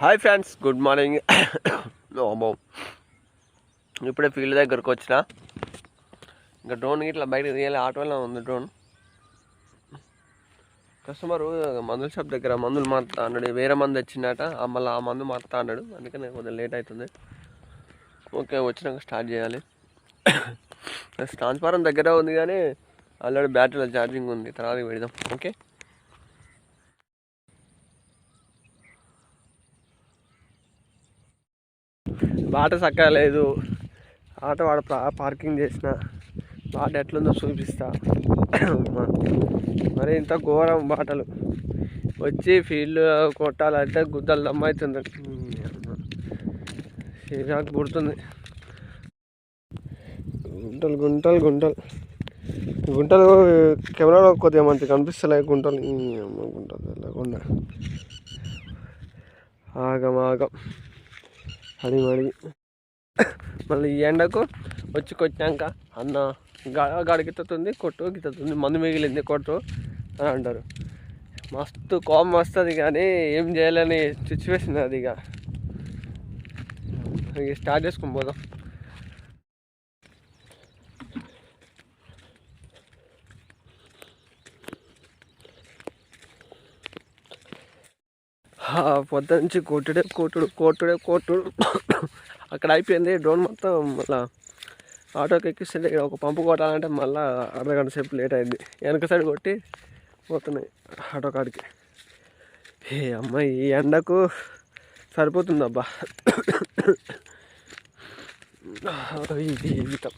Hi friends good morning. అమ్మో ఇప్పుడే field దగ్గరకు వచ్చిన. ఇంకా డ్రోన్ ఇట్లా బయట తీయాలి ఆటోలో ఉంది డ్రోన్. కస్టమర్ మందుల షాప్ దగ్గర మందులు మారుతా అన్నాడు. వేరే మందు వచ్చిందట మళ్ళీ ఆ మందు మారుతా అన్నాడు. అందుకని కొంచెం లేట్ అవుతుంది. ఓకే వచ్చినాక స్టార్ట్ చేయాలి. ట్రాన్స్ఫారం దగ్గర ఉంది కానీ ఆల్రెడీ బ్యాటరీలో ఛార్జింగ్ ఉంది. తర్వాత పెడదాం. ఓకే? బాట చక్కగా లేదు. ఆటో వాడ పార్కింగ్ చేసిన. బాట ఎట్లుందో చూపిస్తా. మరి ఇంత ఘోరం బాటలు వచ్చి ఫీల్డ్ కొట్టాలంటే గుద్దలు దమ్మవుతుంది చిరాకు పుడుతుంది గుంటలు గుంటలు గుంటలు. గుంటలు కెమెరాలో కొద్దిగా మంచి కనిపిస్తలే గుంటలు. గుంటలు వెళ్ళకుండా ఆగం ఆగం. అది మరి. మళ్ళీ ఈ ఎండకు వచ్చి కొట్టాక అన్న గాడ గాడి కొట్టు గిత్తుతుంది మందు మిగిలింది కొట్టు అని అంటారు. మస్తు కోపం వస్తుంది కానీ ఏం చేయాలని సిచ్యువేషన్ అది ఇక. స్టార్ట్ చేసుకుని పోదాం. పొద్దు నుంచి కొట్టుడే కొట్టుడు కొట్టుడే కొట్టుడు అక్కడ అయిపోయింది డ్రోన్ మొత్తం మళ్ళా ఆటోకి ఎక్కిస్తుంటే ఇక్కడ ఒక పంపు కొట్టాలంటే మళ్ళీ అర్ధగంట సేపు లేట్ అయింది వెనక సైడ్ కొట్టి పోతున్నాయి ఆటో కాడికి ఏ అమ్మాయి ఈ ఎండకు సరిపోతుందబ్బా ఇది జీవితం